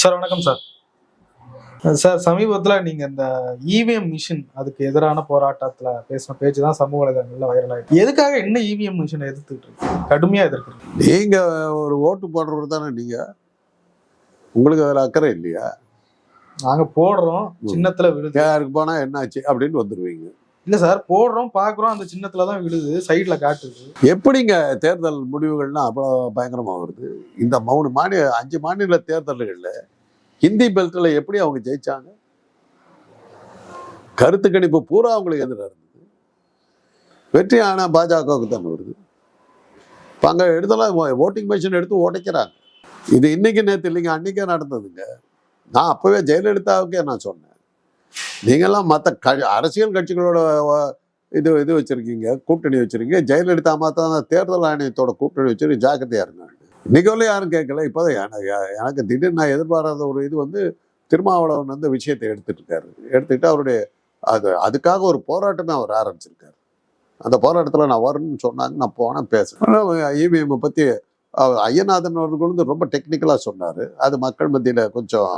Sir வணக்கம் sir. Sir சமீபத்தில் நீங்கள் இந்த இவிஎம் மிஷின் அதுக்கு எதிரான போராட்டத்தில் பேசின பேச்சு தான் சமூக வலைதளங்களில் வைரல் ஆயிடுச்சு எதுக்காக என்ன இவிஎம் மிஷினை எதிர்த்துக்கிட்டு இருக்கு? கடுமையாக எதிர்க்கிறீங்க நீங்க ஒரு ஓட்டு போடுறவர் தானே நீங்க? உங்களுக்கு அதில் அக்கறை இல்லையா? நாங்கள் போடுறோம் சின்னத்தில் விழுது. யாருக்கு போனா என்னாச்சு? அப்படின்னு வந்துருவீங்க. இல்லை சார் போடுறோம் பார்க்குறோம் அந்த சின்னத்தில் தான் விழுது சைட்ல காட்டுது. எப்படிங்க தேர்தல் முடிவுகள்னா அவ்வளோ பயங்கரமா வருது? இந்த மூணு மாநில அஞ்சு மாநில தேர்தல்கள்ல ஹிந்தி பெல்ட்டில் எப்படி அவங்க ஜெயிச்சாங்க? கருத்து கணிப்பு பூரா அவங்களுக்கு எதிராக இருந்தது. வெற்றி ஆனால் பாஜகவுக்கு தான் வருது. இப்போ அங்கே எடுத்தலாம் ஓட்டிங் மிஷின் எடுத்து உடைக்கிறாங்க. இது இன்னைக்கு நேற்று இல்லைங்க அன்னைக்கே நடந்ததுங்க. நான் அப்போவே ஜெயலலிதாவுக்கே நான் சொன்னேன். நீங்கள்லாம் மற்ற க அரசியல் கட்சிகளோட இது இது வச்சுருக்கீங்க கூட்டணி வச்சிருக்கீங்க. ஜெயலலிதா மாத்தான் தேர்தல் ஆணையத்தோட கூட்டணி வச்சிருக்கு ஜாக்கிரதையாக இருங்க. இன்னைக்கு யாரும் கேட்கல இப்போதான் எனக்கு எனக்கு திடீர்னு நான் எதிர்பாராத ஒரு இது வந்து திருமாவளவன் வந்து விஷயத்தை எடுத்துகிட்டு இருக்காரு. எடுத்துக்கிட்டு அவருடைய அது அதுக்காக ஒரு போராட்டமே அவர் ஆரம்பிச்சிருக்காரு. அந்த போராட்டத்தில் நான் வரணும்னு சொன்னாங்க நான் போனேன் பேசுகிறேன் இவிஎம்மை பற்றி ஐயநாதன் அவர்கள் வந்து ரொம்ப டெக்னிக்கலாக சொன்னார். அது மக்கள் மத்தியில் கொஞ்சம்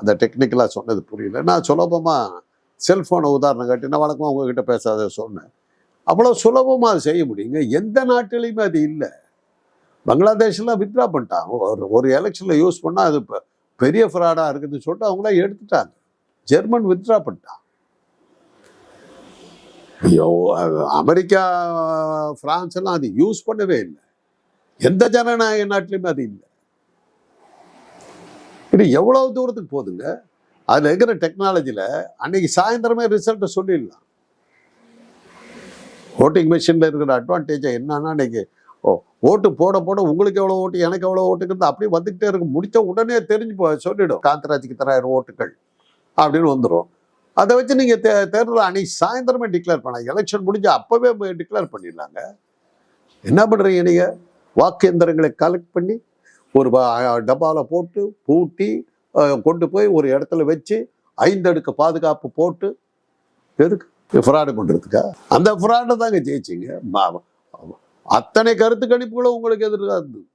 அந்த டெக்னிக்கலாக சொன்னது புரியல. நான் சுலபமாக செல்ஃபோனை உதாரணம் காட்டி நான் வழக்கமாக உங்ககிட்ட பேசாத சொன்னேன். அவ்வளோ சுலபமாக அது செய்ய முடியுங்க. எந்த நாட்டிலையுமே அது இல்லை. பங்களாதேஷ்லாம் வித்ட்ரா பண்ணிட்டாங்க. ஒரு ஒரு எலெக்ஷனில் யூஸ் பண்ணால் அது பெரிய ஃப்ராடாக இருக்குதுன்னு சொல்லிட்டு அவங்கள எடுத்துட்டாங்க. ஜெர்மன் வித்ட்ரா பண்ணிட்டான் ஐயோ அமெரிக்கா ஃப்ரான்ஸ் எல்லாம் அது யூஸ் பண்ணவே இல்லை. எந்த ஜனநாயக நாட்டிலையுமே அது இல்லை. இது எவ்வளவு தூரத்துக்கு போகுதுங்க? அதில் இருக்கிற டெக்னாலஜியில் அன்னைக்கு சாயந்தரமே ரிசல்ட்டை சொல்லிடலாம். ஓட்டிங் மிஷினில் இருக்கிற அட்வான்டேஜை என்னன்னா இன்னைக்கு ஓ ஓட்டு போட போட உங்களுக்கு எவ்வளோ ஓட்டு எனக்கு எவ்வளோ ஓட்டுக்கிறது அப்படியே வந்துக்கிட்டே இருக்கும். முடித்த உடனே தெரிஞ்சு போ சொல்லிவிடும் காந்தராஜுக்கு தராயிரம் ஓட்டுகள் அப்படின்னு வந்துடும் அதை வச்சு நீங்கள் தே தேர்தல் அன்னைக்கு சாயந்தரமே டிக்ளேர் பண்ண எலெக்ஷன் முடிஞ்சு அப்போவே டிக்ளேர் பண்ணிடலாங்க. என்ன பண்ணுறீங்க நீங்கள் வாக்கு எந்திரங்களை கலெக்ட் பண்ணி ஒரு டப்பாவில் போட்டு பூட்டி கொண்டு போய் ஒரு இடத்துல வச்சு ஐந்தடுக்கு பாதுகாப்பு போட்டு எதுக்கு? ஃப்ராடு பண்ணுறதுக்கா அந்த ஃப்ராடை தாங்க ஜெயிச்சிங்க. அத்தனை கருத்து கணிப்புகளும் உங்களுக்கு எதிராக இருந்தது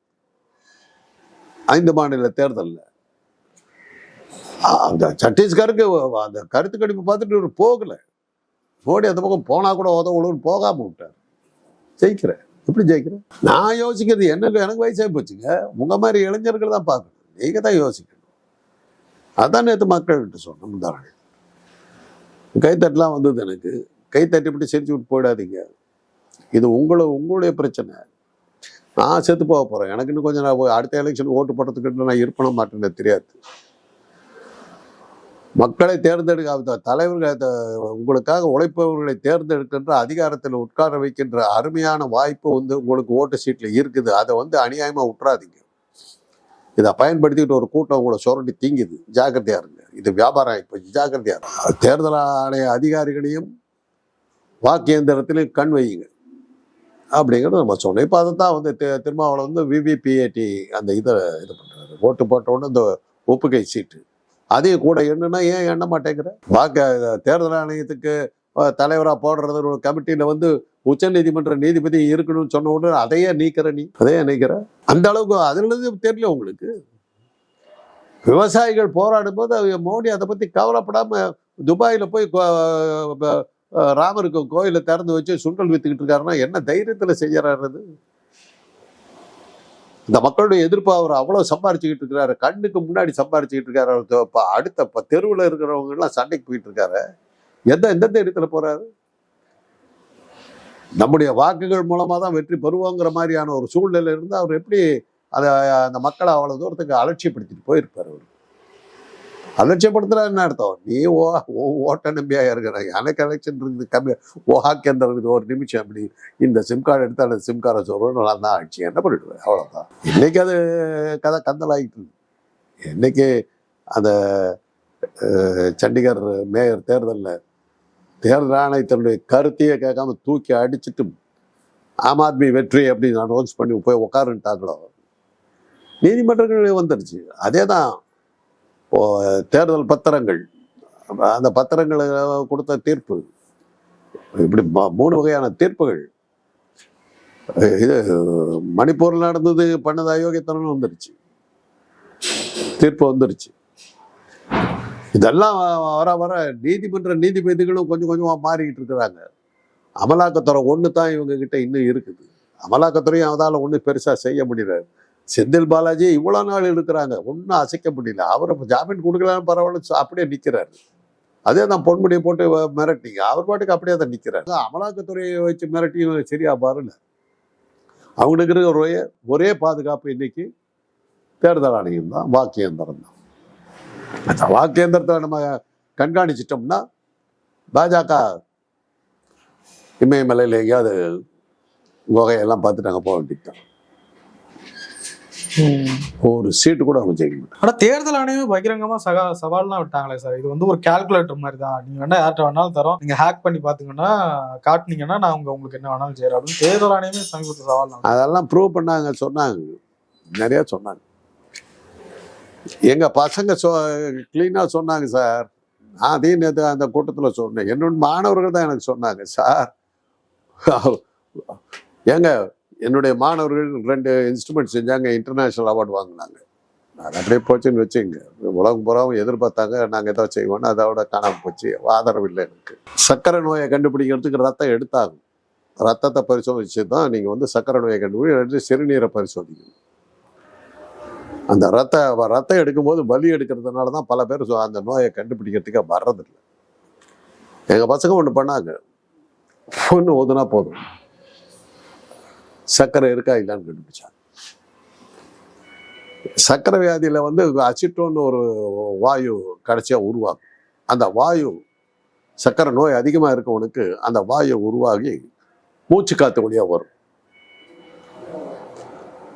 ஐந்து மாநில தேர்தலில். அந்த சத்தீஸ்கருக்கு அந்த கருத்து கணிப்பு பார்த்துட்டு இவர் போகலை. மோடி அந்த பக்கம் போனால் கூட உதவுன்னு போகாமல் விட்டார். ஜெயிக்கிறேன் எப்படி ஜெயிக்கிறேன் நான் யோசிக்கிறது எனக்கு எனக்கு வயசாகி போச்சுங்க. உங்க மாதிரி இளைஞர்கள் தான் பார்க்கணும். நீங்க தான் யோசிக்கணும். அதான் நேற்று மக்கள்கிட்ட சொன்னேன் முந்தாள் கைத்தட்டலாம் வந்தது எனக்கு. கைத்தட்டி இப்படி சிரிச்சு விட்டு போயிடாதீங்க. இது உங்களை உங்களுடைய பிரச்சனை. நான் செத்து போக போறேன். எனக்கு இன்னும் கொஞ்சம் நான் அடுத்த எலெக்ஷன் ஓட்டு போடுறதுக்கு நான் இருப்பன மாட்டேன்னு தெரியாது. மக்களை தேர்ந்தெடுக்க தலைவர்கள் உங்களுக்காக உழைப்பவர்களை தேர்ந்தெடுக்கின்ற அதிகாரத்தில் உட்கார வைக்கின்ற அருமையான வாய்ப்பு வந்து உங்களுக்கு ஓட்டு சீட்டில் இருக்குது. அதை வந்து அநியாயமாக விட்டுறாதீங்க இதை பயன்படுத்திக்கிட்டு ஒரு கூட்டம் உங்களை சுரண்டி தீங்குது. ஜாக்கிரதையாக இருங்க. இது வியாபாரம் ஆகிப்போச்சு ஜாக்கிரதையாக இருங்க. தேர்தல் ஆணைய அதிகாரிகளையும் வாக்கு இயந்திரத்திலையும் கண் வையுங்க. அப்படிங்கிறத நம்ம சொன்னோம். இப்போ அதை தான் வந்து தி- வந்து விவிபிஏடி அந்த இதை இது பண்ணுறாரு ஓட்டு போட்டவுடனே இந்த ஒப்புகை சீட்டு. அதையும் கூட என்னன்னா ஏன் எண்ண மாட்டேங்கிற? வாக்க தேர்தல் ஆணையத்துக்கு தலைவராக போடுறது ஒரு கமிட்டியில் வந்து உச்சநீதிமன்ற நீதிபதி இருக்கணும்னு சொன்ன உடனே அதையே நீக்கிற நீ? அதையே நீக்கிற? அந்த அளவுக்கு அதுல தெரியல உங்களுக்கு? விவசாயிகள் போராடும் போது அவங்க மோடி அதை பத்தி கவலைப்படாம துபாயில போய் கோ- ராமருக்கு கோயிலை திறந்து வச்சு சுண்டல் வித்துக்கிட்டு இருக்காருன்னா என்ன தைரியத்துல செய்யறாரு இந்த மக்களுடைய எதிர்ப்பு அவர் அவ்வளவு சம்பாரிச்சுக்கிட்டு இருக்கிறாரு. கண்ணுக்கு முன்னாடி சம்பாரிச்சுக்கிட்டு இருக்காரு. அவர் இப்போ அடுத்த இப்போ தெருவில் இருக்கிறவங்க எல்லாம் சண்டைக்கு போயிட்டு இருக்காரு. எந்த எந்தெந்த இடத்துல போறாரு? நம்முடைய வாக்குகள் மூலமா தான் வெற்றி பெறுவோங்கிற மாதிரியான ஒரு சூழ்நிலை இருந்து அவர் எப்படி அதை அந்த மக்களை அவ்வளவு தூரத்துக்கு அலட்சியப்படுத்திட்டு போயிருப்பார் அவர்? அலட்சியப்படுத்துறா என்ன அர்த்தம். நீ ஓ ஓ ஓட்ட நம்பியா இருக்கிற எனக்கு எலெக்ஷன் இருக்குது கம்மி ஓ ஹாக்கேந்திரம் இருக்குது ஒரு நிமிஷம் அப்படி. இந்த சிம் கார்டு எடுத்து அந்த சிம் கார்டை சொல்கிறோம் நல்லா தான் ஆட்சி. என்ன பண்ணிடுவேன் அவ்வளோதான் இன்றைக்கி அது கதை கந்தலாகிட்டு இன்றைக்கி அந்த சண்டிகர் மேயர் தேர்தலில் தேர்தல் ஆணையத்தினுடைய கருத்தையே கேட்காம தூக்கி அடிச்சுட்டு ஆம் ஆத்மி வெற்றி அப்படின்னு அனௌன்ஸ் பண்ணி போய் உட்காருன்ட்டாங்களோ நீதிமன்றங்கள் வந்துடுச்சு அதே தான் தேர்தல் பத்திரங்கள். அந்த பத்திரங்களை கொடுத்த தீர்ப்பு. இப்படி மூணு வகையான தீர்ப்புகள். இது மணிப்பூரில் நடந்தது பண்ணது அயோக்கியத்தனம் வந்துருச்சு. தீர்ப்பு வந்துருச்சு. இதெல்லாம் வர வர நீதிமன்ற நீதிபதிகளும் கொஞ்சம் கொஞ்சமாக மாறிக்கிட்டு இருக்கிறாங்க. அமலாக்கத்துறை ஒன்று தான் இவங்க கிட்ட இன்னும் இருக்குது. அமலாக்கத்துறையும் அதால் ஒன்றும் பெருசாக செய்ய முடியல. செந்தில் பாலாஜி இவ்வளோ நாள் இருக்கிறாங்க. ஒன்றும் அசைக்க முடியல. அவர் ஜாமீன் கொடுக்கலான்னு பரவாயில்ல. அப்படியே நிற்கிறாரு அதே தான் பொன்முடியை போட்டு மிரட்டிங்க. அவர் பாட்டுக்கு அப்படியே தான் நிற்கிறாரு அமலாக்கத்துறையை வச்சு மிரட்டியும் சரியா பாருல அவங்களுக்கு இருக்கிற ஒரே ஒரே பாதுகாப்பு இன்னைக்கு தேர்தல் ஆணையம் தான். வாக்கு இயந்திரம் தான். அந்த வாக்கு இயந்திரத்தை நம்ம கண்காணிச்சிட்டோம்னா பாஜக இமயமலையில் எங்கேயாவது குகையெல்லாம் பார்த்து நாங்கள் போக வேண்டியதுதான். ஒரு சீட்டு கூட அவங்க ஜெயிக்க மாட்டாங்க. ஆனா தேர்தல் ஆணையம் பகிரங்கமா சகா சவால்லாம் விட்டாங்களே சார் இது வந்து ஒரு கால்குலேட்டர் மாதிரி தான் நீங்க வேணா யார்கிட்ட வேணாலும் தரோம். நீங்க ஹேக் பண்ணி பாத்தீங்கன்னா காட்டுனீங்கன்னா நான் உங்க உங்களுக்கு என்ன வேணாலும் செய்யறேன் அப்படின்னு தேர்தல் ஆணையமே சமீபத்தில் சவால் அதெல்லாம் ப்ரூவ் பண்ணாங்க சொன்னாங்க. நிறைய சொன்னாங்க. எங்க பசங்க சொ கிளீனாக சொன்னாங்க சார் நான் அதையும் நேற்று அந்த கூட்டத்தில் சொன்னேன். என்னோட மாணவர்கள் தான் எனக்கு சொன்னாங்க சார் ஏங்க என்னுடைய மாணவர்கள் ரெண்டு இன்ஸ்ட்ருமெண்ட் செஞ்சாங்க இன்டர்நேஷ்னல் அவார்டு வாங்கினாங்க. நான் அப்படியே போச்சுன்னு வச்சுங்க. உலகம் பூராவும் எதிர்பார்த்தாங்க நாங்கள் ஏதோ செய்வோம்னு அதோட காணாமல் போச்சு. ஆதரவு இல்லை எனக்கு. சர்க்கரை நோயை கண்டுபிடிக்கிறதுக்கு ரத்தம் எடுத்தாங்க. ரத்தத்தை பரிசோதிச்சு தான் நீங்கள் வந்து சர்க்கரை நோயை கண்டுபிடி சிறுநீரை பரிசோதிக்கணும். அந்த ரத்த ரத்தம் எடுக்கும்போது பலி எடுக்கிறதுனால தான் பல பேர் அந்த நோயை கண்டுபிடிக்கிறதுக்கே வர்றதில்லை. எங்கள் பசங்க ஒன்று பண்ணாங்க. ஒன்று ஓதுனா போதும். சர்க்கரை இருக்கா இல்லைன்னு கண்டுபிடிச்சாங்க. சர்க்கரை வியாதியில் வந்து அசிட்டோன்னு ஒரு வாயு கடைசியாக உருவாகும். அந்த வாயு சர்க்கரை நோய் அதிகமாக இருக்கவனுக்கு அந்த வாயு உருவாகி மூச்சு காத்து வழியாக வரும்.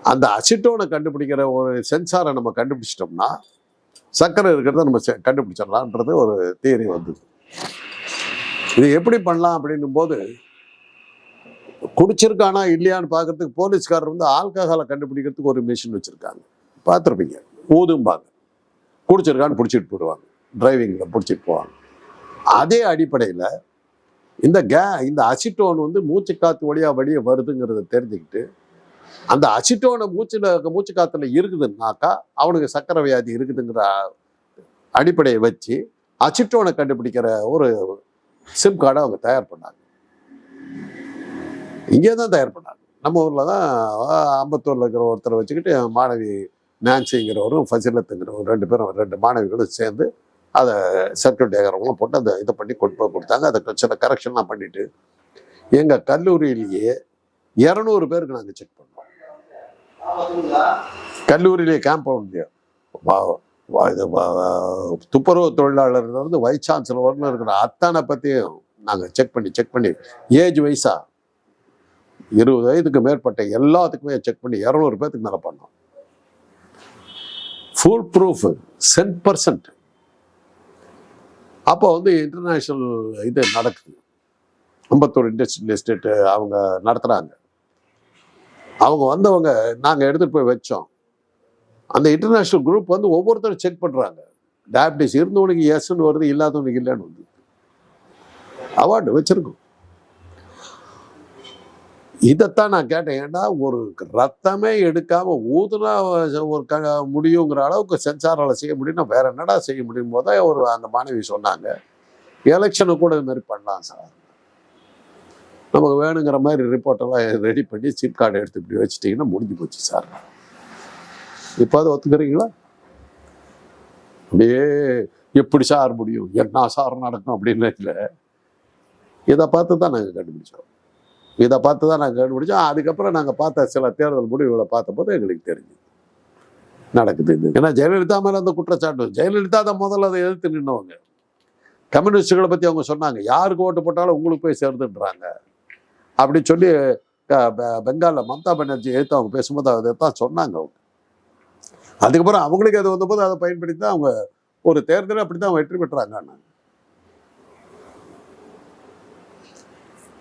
அந்த அசிட்டோனை கண்டுபிடிக்கிற ஒரு சென்சாரை நம்ம கண்டுபிடிச்சிட்டோம்னா சர்க்கரை இருக்கிறத நம்ம செ- கண்டுபிடிச்சிடலான்றது ஒரு தியரி வந்தது. இது எப்படி பண்ணலாம் அப்படின்னும் போது குடிச்சிருக்கானா இல்லையான்னு பார்க்கறதுக்கு போலீஸ்காரர் வந்து ஆல்கஹாலை கண்டுபிடிக்கிறதுக்கு ஒரு மிஷின் வச்சுருக்காங்க. பார்த்துருப்பீங்க. ஊதும்பாங்க. குடிச்சிருக்கான்னு பிடிச்சிட்டு போயிடுவாங்க. டிரைவிங்கில் பிடிச்சிட்டு போவாங்க. அதே அடிப்படையில் இந்த கே இந்த அசிட்டோன் வந்து மூச்சு காற்று வழியாக வழியே வருதுங்கிறத தெரிஞ்சுக்கிட்டு அந்த அசிட்டோனை மூச்சில் மூச்சு காற்றுல இருக்குதுன்னாக்கா அவனுக்கு சக்கரை வியாதி இருக்குதுங்கிற அடிப்படையை வச்சு அசிட்டோனை கண்டுபிடிக்கிற ஒரு சிம் கார்டை அவங்க தயார் பண்ணாங்க. இங்கே தான் தயார் பண்ணாங்க நம்ம ஊரில் தான் அம்பத்தூரில் இருக்கிற ஒருத்தரை வச்சுக்கிட்டு மாணவி நான்சிங்கிறவரும் ஃபசிலத்துங்கிறவரும் ரெண்டு பேரும் ரெண்டு மாணவிகளும் சேர்ந்து அதை சர்க்கியூட் டேகரவங்களும் போட்டு அதை இதை பண்ணி கொண்டு போய் கொடுத்தாங்க. அதை சில கரெக்ஷன்லாம் பண்ணிட்டு எங்கள் கல்லூரியிலேயே இரநூறு பேருக்கு நாங்கள் செக் பண்ணோம். கல்லூரியிலே கேம்பவுண்ட் இது துப்புரவு தொழிலாளர்லேருந்து வைஸ் சான்சலர் இருக்கிற அத்தனை பற்றியும் நாங்கள் செக் பண்ணி செக் பண்ணி ஏஜ் வைஸாக இருபது வயதுக்கு மேற்பட்ட எல்லாத்துக்குமே செக் பண்ணி இரநூறு பேர்த்துக்கு மேலே பண்ணோம். ஃபுல் ப்ரூஃப் சென்ட் பர்சன்ட் அப்போ வந்து இன்டர்நேஷ்னல் இது நடக்குது. அம்பத்தூர் இண்டஸ்ட்ரியல் எஸ்டேட்டு அவங்க நடத்துகிறாங்க அவங்க வந்தவங்க நாங்கள் எடுத்துகிட்டு போய் வச்சோம். அந்த இன்டர்நேஷ்னல் குரூப் வந்து ஒவ்வொருத்தரும் செக் பண்ணுறாங்க டயபிட்டிஸ் இருந்தவனுக்கு எஸ்ன்னு வருது இல்லாதவனுக்கு இல்லைன்னு வந்து அவார்டு வச்சுருக்கோம். இதைத்தான் நான் கேட்டேன். ஏன்டா ஒரு ரத்தமே எடுக்காம ஊதுனா ஒரு க முடியுங்கிற அளவுக்கு சென்சாரால் செய்ய முடியும்னா வேற என்னடா செய்ய முடியும்? போதே ஒரு அந்த மாணவி சொன்னாங்க எலெக்ஷனை கூட இது மாதிரி பண்ணலாம் சார். நமக்கு வேணுங்கிற மாதிரி ரிப்போர்ட்டெல்லாம் ரெடி பண்ணி சிப் கார்டு எடுத்து இப்படி வச்சுட்டிங்கன்னா முடிஞ்சு போச்சு சார். இப்போ அதை ஒத்துக்கிறீங்களா? அப்படியே எப்படி சார் முடியும்? என்ன சார் நடக்கும்? அப்படின்னு இல்லை. இதை பார்த்து தான் நாங்கள் கண்டுபிடிச்சோம். இதை பார்த்து தான் நாங்கள் கண்டுபிடிச்சோம் அதுக்கப்புறம் நாங்கள் பார்த்த சில தேர்தல் முடிவுகளை பார்த்தபோது எங்களுக்கு தெரிஞ்சு நடக்குது இது. ஏன்னா ஜெயலலிதா மேலே அந்த குற்றச்சாட்டு. ஜெயலலிதா தான் முதல்ல அதை எதிர்த்து நின்னவங்க. கம்யூனிஸ்டுகளை பற்றி அவங்க சொன்னாங்க. யாருக்கு ஓட்டு போட்டாலும் உங்களுக்கு போய் சேர்ந்துன்றாங்க அப்படி சொல்லி பெங்காலில் மம்தா பானர்ஜி எடுத்து அவங்க பேசும்போது அதை தான் சொன்னாங்க அவங்க. அதுக்கப்புறம் அவங்களுக்கு அது வந்தபோது அதை பயன்படுத்தி தான் அவங்க ஒரு தேர்தலை அப்படி தான் வெற்றி பெற்றாங்க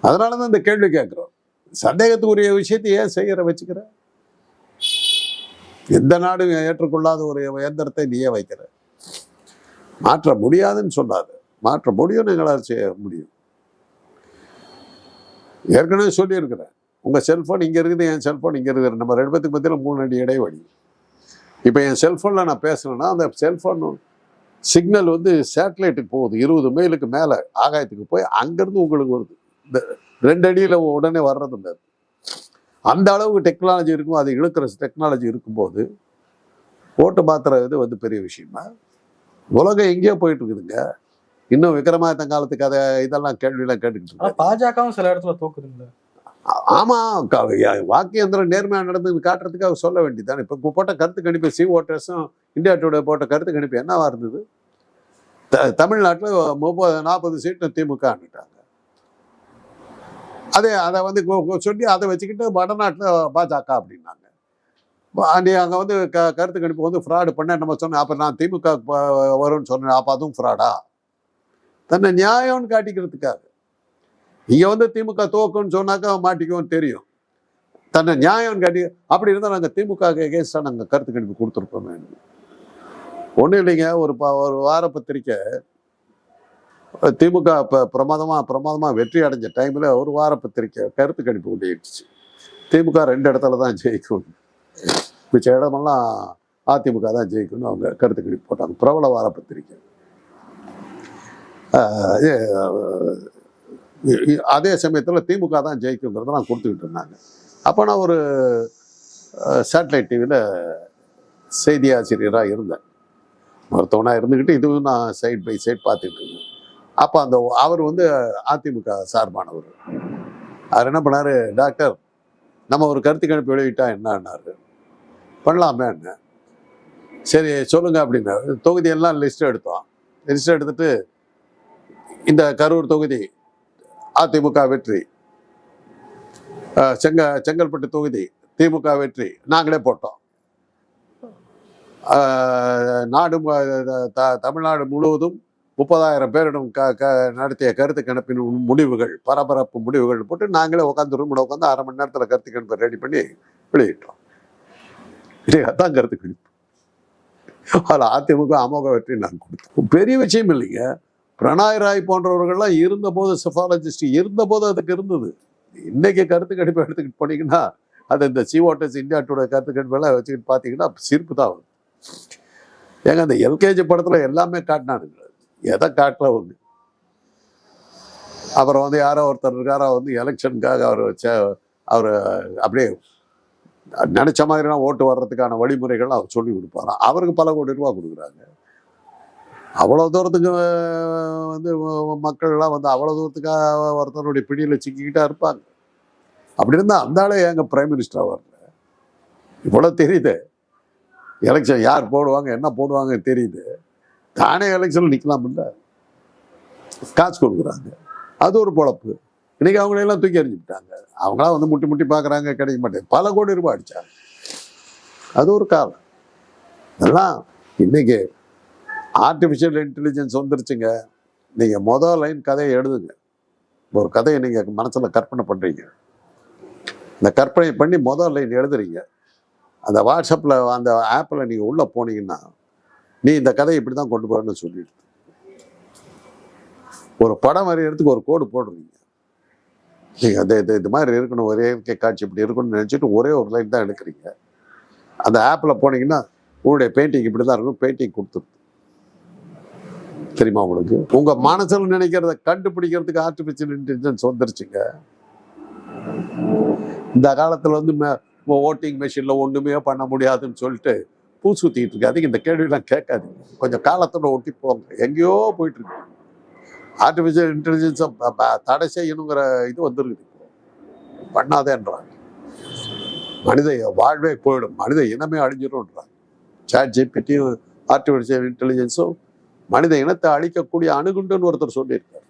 அதனால தான் இந்த கேள்வி கேட்குறோம். சந்தேகத்துக்குரிய விஷயத்தை ஏன் செய்கிற வச்சுக்கிற? எந்த நாடும் ஏற்றுக்கொள்ளாத ஒரு இயந்திரத்தை நீயே வைக்கிற. மாற்ற முடியாதுன்னு சொல்லாது. மாற்ற முடியும்னு எங்களால் செய்ய முடியும். ஏற்கனவே சொல்லியிருக்கிறேன். உங்கள் செல்ஃபோன் இங்கே இருக்குது என் செல்ஃபோன் இங்கே இருக்குது. நம்ம ரெண்டு பேத்துக்கு மத்தியில் மூணு அடி இடைவெளி. இப்போ என் செல்ஃபோனில் நான் பேசுனேன்னா அந்த செல்ஃபோன் சிக்னல் வந்து சேட்டலைட்டுக்கு போகுது. இருபது மைலுக்கு மேலே ஆகாயத்துக்கு போய் அங்கேருந்து உங்களுக்கு வருது. இந்த ரெண்டு அடியில் உடனே வர்றது இல்லை. அது. அந்த அளவுக்கு டெக்னாலஜி இருக்கும் அது இழுக்கிற டெக்னாலஜி இருக்கும்போது ஓட்டு மாத்திர இது வந்து பெரிய விஷயமா? உலகம் எங்கேயோ போயிட்டு இருக்குதுங்க இன்னும் விக்ரமாதித்தன் காலத்துக்கு அதை இதெல்லாம் கேள்வியெல்லாம் கேட்டுக்கிட்டு பாஜகவும் சில இடத்துல தோக்குதுங்களா. ஆ- ஆமா க- யா- வாக்கு எந்திரம் நேர்மையா நடந்தது காட்டுறதுக்கு அவர் சொல்ல வேண்டியதுதானே. இப்போ போட்ட கருத்து கணிப்பு சி ஓட்டர்ஸும் இந்தியா டுடே போட்ட கருத்து கணிப்பு என்னவா இருந்தது? த தமிழ்நாட்டில் முப்பது நாற்பது சீட்டு திமுக அனுட்டாங்க அதே அதை வந்து சொல்லி அதை வச்சுக்கிட்டு வடநாட்டில் பாஜக அப்படின்னாங்க. நீ அங்கே வந்து க கருத்து கணிப்பு வந்து ஃப்ராடு பண்ண நம்ம சொன்னேன் அப்போ நான் திமுக வரும்னு சொன்னேன் அப்போ அதுவும் ஃப்ராடா தன்னை நியாயம்னு காட்டிக்கிறதுக்காக. இங்கே வந்து திமுக தோக்குன்னு சொன்னாக்கா மாட்டிக்குவோம் தெரியும். தன்னை நியாயம் காட்டி அப்படி இருந்தால் நாங்கள் திமுக எகேன்ஸ்டாக நாங்கள் கருத்து கணிப்பு கொடுத்துருப்போமே. ஒன்றும் இல்லைங்க ஒரு ப ஒரு வார பத்திரிக்கை திமுக இப்போ பிரமாதமாக பிரமாதமாக வெற்றி அடைஞ்ச டைமில் ஒரு வார பத்திரிக்கை கருத்து கணிப்பு வெளியிடுச்சு திமுக ரெண்டு இடத்துல தான் ஜெயிக்கும். மிச்ச இடமெல்லாம் அதிமுக தான் ஜெயிக்கும்னு அவங்க கருத்து கணிப்பு போட்டாங்க. பிரபல வார பத்திரிக்கை. அதே சமயத்தில் திமுக தான் ஜெயிக்குங்கிறத நான் கொடுத்துக்கிட்டு இருந்தாங்க. அப்போ நான் ஒரு சேட்டலைட் டிவியில் செய்தி ஆசிரியராக இருந்தேன். மருத்துவனாக இருந்துக்கிட்டு இதுவும் நான் சைட் பை சைட் பார்த்துட்டு இருந்தேன். அப்போ அந்த அவர் வந்து அதிமுக சார்பானவர். அவர் என்ன பண்ணார்? டாக்டர் நம்ம ஒரு கருத்து கணிப்பு வெளியிட்டா என்னன்னாரு? பண்ணலாமே என்ன? சரி சொல்லுங்க அப்படின்னாரு. தொகுதியெல்லாம் லிஸ்ட் எடுத்தோம். லிஸ்ட் எடுத்துட்டு இந்த கரூர் தொகுதி அதிமுக வெற்றி. செங்க செங்கல்பட்டு தொகுதி திமுக வெற்றி. நாங்களே போட்டோம். நாடு த- தமிழ்நாடு முழுவதும் முப்பதாயிரம் பேரிடம் க க நடத்திய கருத்து கணிப்பின் முடிவுகள் பரபரப்பு முடிவுகள் போட்டு நாங்களே உட்காந்து ரூமில் உட்காந்து அரை மணி நேரத்தில் கருத்து கணிப்பை ரெடி பண்ணி வெளியிட்டோம். இது அதான் கருத்து கணிப்பு. அதில் அதிமுக அமோக வெற்றி நான் கொடுத்தோம் பெரிய விஷயம் இல்லைங்க. பிரணாய் ராய் போன்றவர்கள்லாம் இருந்தபோது செஃபாலஜிஸ்ட் இருந்தபோது அதுக்கு இருந்தது. இன்னைக்கு கருத்து கணிப்பை எடுத்துக்கிட்டு போனீங்கன்னா அது இந்த சிஓட்டஸ் இந்தியா டுடே கருத்து கணிப்பெல்லாம் வச்சுக்கிட்டு பார்த்தீங்கன்னா சிரிப்பு தான் வரும் ஏங்க அந்த எல்கேஜி படத்தில் எல்லாமே காட்டினானுங்க. எதை காட்டல அவங்க அப்புறம் வந்து யாரோ ஒருத்தர் இருக்காரோ வந்து எலெக்ஷனுக்காக அவர் வச்ச அவர் அப்படியே நினச்ச மாதிரிலாம் ஓட்டு வர்றதுக்கான வழிமுறைகள் அவர் சொல்லி கொடுப்பாராம் அவருக்கு பல கோடி ரூபா கொடுக்குறாங்க. அவ்வளோ தூரத்துக்கு வந்து மக்கள்லாம் வந்து அவ்வளோ தூரத்துக்காக ஒருத்தருடைய பிடியில் சிக்கிக்கிட்டா இருப்பாங்க. அப்படி இருந்தால் அந்த ஆளே எங்க பிரைம் மினிஸ்டராக வரல இவ்வளோ தெரியுது. எலெக்ஷன் யார் போடுவாங்க என்ன போடுவாங்க தெரியுது. தானே எலெக்ஷனில் நிற்கலாம்ல காசு கொடுக்குறாங்க. அது ஒரு பொழப்பு. இன்னைக்கு அவங்களையெல்லாம் தூக்கி எறிஞ்சுட்டாங்க அவங்களாம் வந்து முட்டி முட்டி பார்க்குறாங்க கிடைக்க மாட்டேங்குது. பல கோடி ரூபாய் அடிச்சாங்க. அது ஒரு காலம். இதெல்லாம் இன்னைக்கு ஆர்டிஃபிஷியல் இன்டெலிஜென்ஸ் வந்துருச்சுங்க. நீங்கள் மொதல் லைன் கதையை எழுதுங்க. ஒரு கதையை நீங்கள் மனசில் கற்பனை பண்ணுறீங்க இந்த கற்பனை பண்ணி முதல் லைன் எழுதுறீங்க. அந்த வாட்ஸ்அப்பில் அந்த ஆப்பில் நீங்கள் உள்ளே போனீங்கன்னா நீ இந்த கதையை இப்படி தான் கொண்டு போகணும்னு சொல்லிடுது ஒரு படம் வரையிறதுக்கு ஒரு கோடு போடுறீங்க. நீங்கள் அந்த இது இது மாதிரி இருக்கணும் ஒரே இயற்கை காட்சி இப்படி இருக்கணும்னு நினச்சிட்டு ஒரே ஒரு லைன் தான் எடுக்கிறீங்க. அந்த ஆப்பில் போனீங்கன்னா உங்களுடைய பெயிண்டிங் இப்படி தான் இருக்கும் பெயிண்டிங் கொடுத்துருது. தெரியுமா உங்களுக்கு? உங்கள் மனசில் நினைக்கிறத கண்டுபிடிக்கிறதுக்கு ஆர்டிஃபிஷியல் இன்டெலிஜென்ஸ் வந்துருச்சுங்க. இந்த காலத்தில் வந்து ஓட்டிங் மெஷினில் ஒன்றுமே பண்ண முடியாதுன்னு சொல்லிட்டு பூ சுத்திட்டு இருக்காதீங்க இந்த கேள்வியெல்லாம் கேட்காது கொஞ்சம் காலத்தோட ஒட்டி போங்க. எங்கேயோ போயிட்டு இருக்கு ஆர்டிஃபிஷியல் இன்டெலிஜென்ஸை தடை செய்யணுங்கிற இது வந்துருக்குது பண்ணாதேன்றாங்க. மனித வாழ்வே போயிடும். மனித இனமே அழிஞ்சிடும்ன்றாங்க சாட் ஜிபிடியும் ஆர்டிஃபிஷியல் இன்டெலிஜென்ஸும் மனித இனத்தை அழிக்கக்கூடிய அணுகுண்டுன்னு ஒருத்தர் சொல்லியிருக்காரு.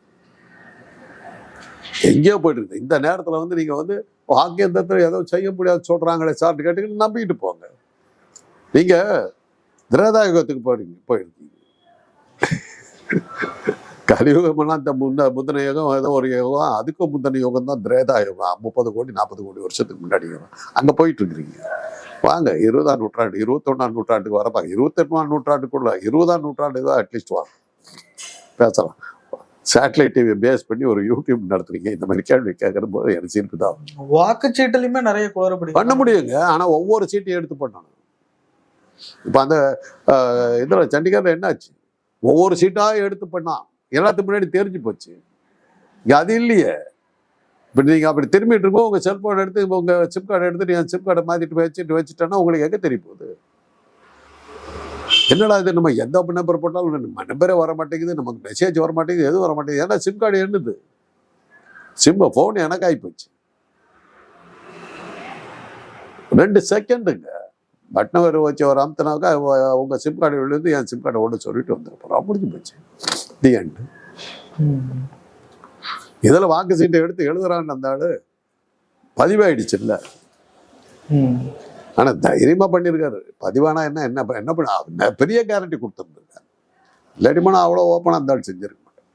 எங்கேயோ போயிட்டு இருக்குது இந்த நேரத்தில் வந்து நீங்கள் வந்து வாக்கியந்தத்தில் ஏதோ செய்ய முடியாது சொல்கிறாங்களே சார்ட்டு கேட்டுக்கிட்டு நம்பிக்கிட்டு போங்க. நீங்கள் திரேதாயுகத்துக்கு போறீங்க போயிருக்கீங்க. கலியுகமெல்லாம் இந்த முன்ன முந்தின யுகம் ஏதோ ஒரு யுகம் அதுக்கும் முந்தின யுகம் தான் திரேதா யுகம் முப்பது கோடி நாற்பது கோடி வருஷத்துக்கு முன்னாடி யுகம். அங்கே போயிட்டு இருக்கிறீங்க வாங்க இருபதாம் நூற்றாண்டு இருபத்தொன்னாம் நூற்றாண்டுக்கு வரப்பாங்க. இருபத்தெட்டாம் நூற்றாண்டுக்குள்ள இருபதாம் நூற்றாண்டு தான் அட்லீஸ்ட் வாங்க பேசலாம். சேட்டலைட் டிவி பேஸ் பண்ணி ஒரு யூடியூப் நடத்துறீங்க. இந்த மாதிரி கேள்வி கேட்கற போது எனக்கு சிரிப்பு தான். வாக்குச்சீட்டுலயுமே நிறைய குளறுபடி பண்ண முடியுங்க. ஆனா ஒவ்வொரு சீட்டையும் எடுத்து பண்ணணும். இப்போ அந்த இதில் சண்டிகரில் என்னாச்சு? ஒவ்வொரு சீட்டாக எடுத்து பண்ணான் எல்லாத்துக்கு முன்னாடி தெரிஞ்சு போச்சு. இங்கே அது இல்லையே. இப்போ நீங்கள் அப்படி திரும்பிட்டு இருக்கோம் உங்கள் செல்ஃபோன் எடுத்து உங்கள் சிம் கார்டு எடுத்து நீங்கள் சிம் கார்டை மாற்றிட்டு வச்சுட்டு வச்சுட்டோன்னா உங்களுக்கு எங்கே தெரிய போகுது? என்னடா இது? நம்ம எந்த நம்பர் போட்டாலும் நம்ம நம்பரே வர மாட்டேங்குது. நமக்கு மெசேஜ் வர மாட்டேங்குது. எதுவும் வர மாட்டேங்குது? ஏன்னா சிம் கார்டு என்னது? சிம்மு ஃபோன் எனக்கு ஆகிப்போச்சு ரெண்டு செகண்டுங்க பட்னவர் வச்சு ஒரு அமுத்தினாக்கா உங்கள் சிம் கார்டு விழுந்து என் சிம் கார்டை ஒன்று சொல்லிட்டு வந்துருப்போம் முடிஞ்சு போச்சு. தி எண்டு இதில் வாக்கு சீட்டை எடுத்து எழுதுறான்னு அந்த ஆள் பதிவாயிடுச்சுல்ல ஆனால் தைரியமாக பண்ணியிருக்காரு பதிவானா என்ன என்ன என்ன பண்ண பெரிய கேரண்டி கொடுத்துருந்துருக்காரு. இல்லாட்டிமா அவ்வளோ ஓப்பனாக அந்த ஆள் செஞ்சிருக்க மாட்டேன்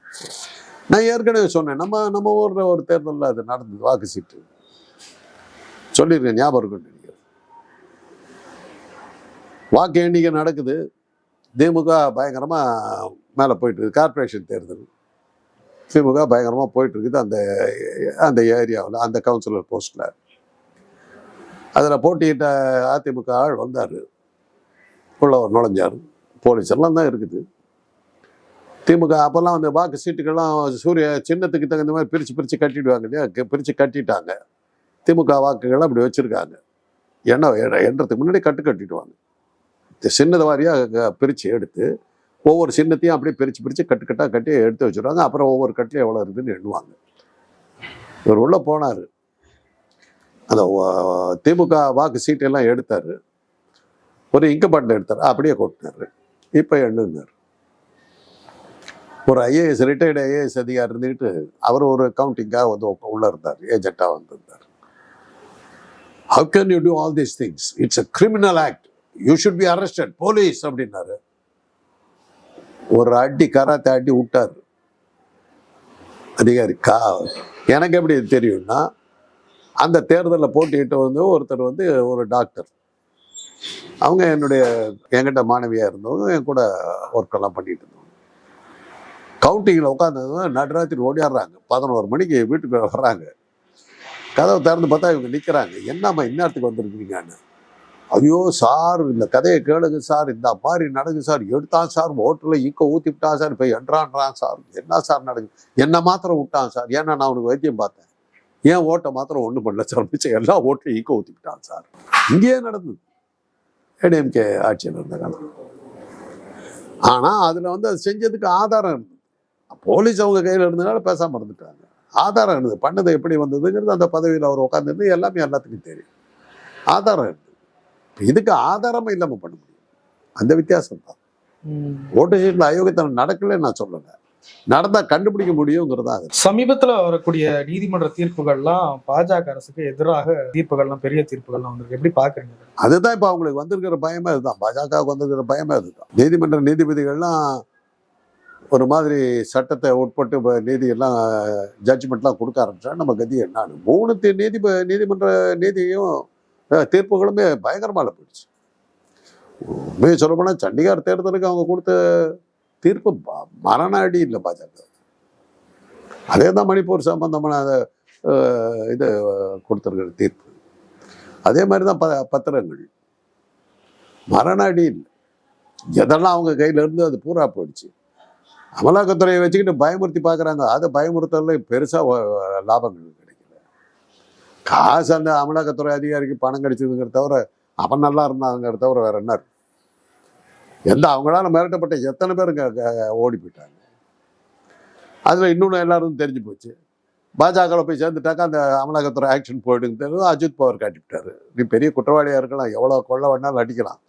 நான் ஏற்கனவே சொன்னேன் நம்ம நம்ம ஊரில் ஒரு தேர்தலில் அது நடந்தது வாக்கு சீட்டு. சொல்லியிருக்கேன் ஞாபகம் இருக்கு. வாக்கு எண்ணிக்கை நடக்குது. திமுக பயங்கரமாக மேலே போயிட்டுருக்கு கார்பரேஷன் கார்ப்பரேஷன் தேர்தல். திமுக பயங்கரமாக போயிட்டுருக்குது அந்த அந்த ஏரியாவில் அந்த கவுன்சிலர் போஸ்ட்டில் அதில் போட்டியிட்ட அதிமுக ஆள் வந்தார். உள்ளவர் நுழைஞ்சார். போலீஸ் எல்லாம் தான் இருக்குது. திமுக அப்போல்லாம் அந்த வாக்கு சீட்டுக்கெல்லாம் சூரிய சின்னத்துக்கு தகுந்த மாதிரி பிரித்து பிரித்து கட்டிடுவாங்க இல்லையா? பிரித்து கட்டிட்டாங்க. திமுக வாக்குகள் அப்படி வச்சுருக்காங்க. என்ன எண்ணறதுக்கு முன்னாடி கட்டு கட்டிடுவாங்க. சின்னது வாரியாக பிரித்து எடுத்து ஒவ்வொரு சின்னத்தையும் அப்படியே பிரித்து பிரித்து கட்டு கட்டாக கட்டி எடுத்து வச்சுருவாங்க அப்புறம் ஒவ்வொரு கட்டிலையும் எவ்வளோ இருக்குதுன்னு எண்ணுவாங்க. இவர் உள்ளே போனார். அந்த திமுக வாக்கு சீட்டெல்லாம் எடுத்தார். ஒரு இங்கு பாட்டில் எடுத்தார். அப்படியே கொட்டினார். இப்போ எண்ணுனார். ஒரு ஐஏஎஸ் ரிட்டையர்டு ஐஏஎஸ் அதிகாரி இருந்துக்கிட்டு அவர் ஒரு கவுண்டிங்காக வந்து உள்ளே இருந்தார். ஏஜென்ட்டாக வந்திருந்தார். How can you do all these things it's a criminal act you should be arrested police அப்படின்னாரு. ஒரு அடி கராத்தே அடி விட்டார். அதிகாரி கா எனக்கு எப்படி தெரியும்னா அந்த தேர்தலில் போட்டியிட்டு வந்து ஒருத்தர் வந்து ஒரு டாக்டர். அவங்க என்னுடைய என்கிட்ட மாணவியாக இருந்தவங்க என் கூட ஒர்க்கெல்லாம் பண்ணிட்டு இருந்தோம் கவுண்டிங்கில் உட்காந்து நடுராத்திரி ஓடியாடுறாங்க. பதினோரு மணிக்கு வீட்டுக்கு வர்றாங்க. கதவை திறந்து பார்த்தா இவங்க நிற்கிறாங்க என்னம்மா இந்நேரத்துக்கு வந்துருக்கீங்கன்னு ஐயோ சார் இந்த கதையை கேளுங்க சார் இந்த மாதிரி நடக்கு சார் எடுத்தான் சார் ஹோட்டலில் ஈக்க ஊற்றி விட்டான் சார் இப்போ என்றான்றான் சார். என்ன சார் நடக்கு? என்ன மாத்திரம் விட்டான் சார். ஏன்னா நான் அவனுக்கு வைத்தியம் பார்த்தேன். ஏன் ஓட்டை மாத்திரம் ஒன்றும் பண்ணல சார்? மிச்சம் எல்லா ஓட்டையும் ஈக்க ஊற்றி விட்டான் சார். இங்கேயே நடந்தது. ஏடிஎம்கே ஆட்சியில் இருந்த காலம். ஆனால் அதில் வந்து அது செஞ்சதுக்கு ஆதாரம் இருந்தது. போலீஸ் அவங்க கையில் இருந்ததுனால பேசாமல் இருந்துட்டாங்க. ஆதாரம் இருந்தது. பண்ணது எப்படி வந்ததுங்கிறது அந்த பதவியில் அவர் உட்காந்துருந்து எல்லாமே எல்லாத்துக்கும் தெரியும். ஆதாரம் இருந்தது. இதுக்கு ஆதாரமே இல்லாமல் பண்ண முடியும். அந்த வித்தியாசம் தான். ஓட்டு சீட்டில் அயோக்கியத்தனம் நடக்கல நான் சொல்லலை. நடந்தா கண்டுபிடிக்க முடியுங்கிறது சமீபத்துல வரக்கூடிய நீதிமன்ற தீர்ப்புகள்லாம் பாஜக அரசுக்கு எதிராக தீர்ப்புகள்லாம் பெரிய தீர்ப்புகள்லாம் வந்திருக்கு. எப்படி பாக்குறீங்க? அதுதான் இப்போ அவங்களுக்கு வந்திருக்கிற பயமே அதுதான். பாஜகவுக்கு வந்திருக்கிற பயமே அதுதான். நீதிமன்ற நீதிபதிகள்லாம் ஒரு மாதிரி சட்டத்தை உட்பட்டு இப்ப நீதி எல்லாம் ஜட்ஜ்மெண்ட்லாம் கொடுக்க ஆரம்பிச்சா நம்ம கதி என்னன்னு மூணு நீதிப நீதிமன்ற நீதியும் தீர்ப்புகளுமே பயங்கரமாக போயிடுச்சு. உண்மையை சொல்ல போனால் சண்டிகார் தேர்தலுக்கு அவங்க கொடுத்த தீர்ப்பு ப- மரண அடி இல்லை பாஜக. அதே தான் மணிப்பூர் சம்பந்தமான அதை இது கொடுத்துருக்கிற தீர்ப்பு. அதே மாதிரி தான் ப பத்திரங்கள். மரண அடி இல்லை. எதெல்லாம் அவங்க கையிலேருந்து அது பூரா போயிடுச்சு. அமலாக்கத்துறையை வச்சுக்கிட்டு பயமுறுத்தி பார்க்குறாங்க. அதை பயமுறுத்தல பெருசாக லாபங்கள் கிடைக்கல காசு அந்த அமலாக்கத்துறை அதிகாரிக்கு பணம் கிடைச்சதுங்கிற தவிர அவன் நல்லா இருந்தாங்கிற தவிர வேற என்ன எந்த அவங்களால மிரட்டப்பட்ட எத்தனை பேர் ஓடி போயிட்டாங்க? அதில் இன்னொன்று எல்லாரும் தெரிஞ்சு போச்சு. பாஜகவில் போய் சேர்ந்துட்டாக்கா அந்த அமலாக்கத்துறை ஆக்ஷன் போயிடுங்க தெரியும் அஜித் பவர் காட்டிவிட்டாரு. நீ பெரிய குற்றவாளியாக இருக்கலாம் எவ்வளோ கொள்ள வேணாலும் அடிக்கலாம்.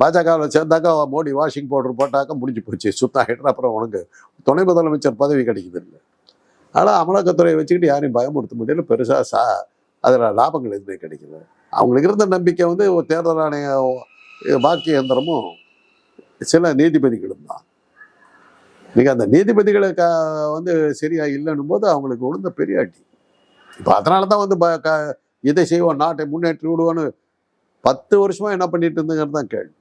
பாஜகவில் சேர்ந்தாக்கா மோடி வாஷிங் பவுடர் போட்டாக்கா முடிஞ்சு போச்சு. சுத்தம் அப்புறம் உனக்கு துணை முதலமைச்சர் பதவி கிடைக்குது இல்லை. ஆனால் அமலாக்கத்துறையை வச்சுக்கிட்டு யாரையும் பயமுறுத்த முடியல. பெருசாக சா அதில் லாபங்கள் எதுவுமே கிடைக்கல. அவங்களுக்கு இருந்த நம்பிக்கை வந்து ஒரு தேர்தல் ஆணைய வாக்கு இயந்திரமும் சில நீதிபதிகளும் தான். நீங்கள் அந்த நீதிபதிகளை க வந்து சரியாக இல்லைன்னும் போது அவங்களுக்கு விழுந்த பெரிய அடி. இப்போ அதனால தான் வந்து ப- க- இதை செய்வோம் நாட்டை முன்னேற்றி விடுவோன்னு பத்து வருஷமாக என்ன பண்ணிட்டு இருந்துங்கிறது தான் கேள்வி.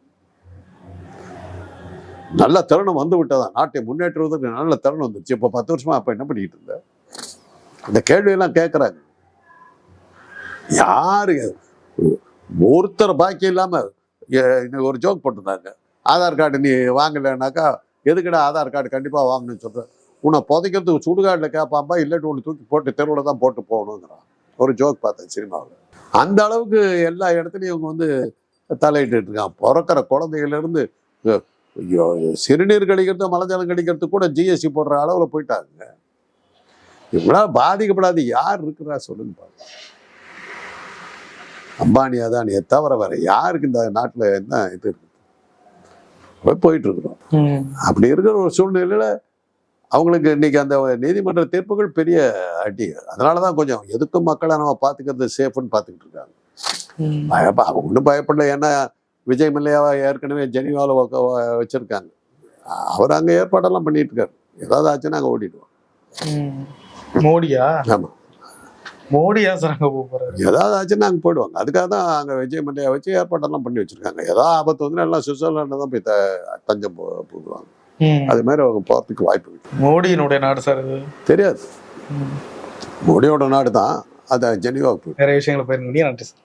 நல்ல தருணம் வந்து விட்டதா? நாட்டை முன்னேற்றுவதற்கு நல்ல தருணம் வந்துருச்சு. இப்போ பத்து வருஷமா அப்போ என்ன பண்ணிட்டு இருந்த? இந்த கேள்வியெல்லாம் கேட்குறாங்க யாரு? ஒருத்தர் பாக்கி இல்லாம இன்னைக்கு ஒரு ஜோக் போட்டிருந்தாங்க. ஆதார் கார்டு நீ வாங்கலைனாக்கா எதுக்கடா ஆதார் கார்டு கண்டிப்பா வாங்கணும்னு சொல்றேன் உன்னை புதைக்கிறதுக்கு சுடுகாட்டில் கேட்பாம்பா இல்லாட்டி ஒன்று தூக்கி போட்டு தெருவில் தான் போட்டு போகணுங்கிறான். ஒரு ஜோக் பார்த்தேன் சினிமாவில். அந்த அளவுக்கு எல்லா இடத்துலையும் இவங்க வந்து தலையிட்டு இருக்கான் பிறக்கிற குழந்தைகள்ல இருந்து ஐயோ சிறுநீர் கழிக்கிறது மலஜலம் கழிக்கிறது கூட ஜிஎஸ்டி போடுற அளவில் போயிட்டாங்க. இவங்களால பாதிக்கப்படாது யார் இருக்கிறா சொல்லுங்க பாருங்க. அம்பானி அதானியை தவிர வேற யாருக்கு இந்த நாட்டில் என்ன இது இருக்கு? போய் போயிட்டு இருக்கிறோம். அப்படி இருக்கிற ஒரு சூழ்நிலையில அவங்களுக்கு இன்னைக்கு அந்த நீதிமன்ற தீர்ப்புகள் பெரிய அடி. அதனால தான் கொஞ்சம் எதுக்கும் மக்களை நம்ம பார்த்துக்கிறது சேஃப்னு பார்த்துக்கிட்டு இருக்காங்க. பயப்ப அவங்க ஒன்றும் பயப்படல. ஏன்னா விஜய் மல்லையாவை ஏற்கனவே ஜெனிவாவில் வச்சிருக்காங்க. அவர் அங்கே ஏற்பாடெல்லாம் பண்ணிட்டு இருக்காரு ஏதாவது ஆச்சுன்னா அங்கே ஓடிடுவோம். மோடியா? ஆமா. மோடியா சார் அங்க போக போறாரு? ஏதாவது ஆச்சுன்னா அங்கே போயிடுவாங்க. அதுக்காக தான் அங்கே விஜய் மல்லையா வச்சு ஏற்பாடெல்லாம் பண்ணி வச்சிருக்காங்க. ஏதாவது ஆபத்து வந்து எல்லாம் சுவிட்சர்லாண்டில் தான் போய் த- தஞ்சம் போ போடுவாங்க. அது மாதிரி அவங்க போகிறதுக்கு வாய்ப்பு மோடியினுடைய நாடு சார் இது? தெரியாது. மோடியோட நாடு தான். அதை ஜெனிவாவுக்கு நிறைய விஷயங்களை பயிர் நன்றி சார்.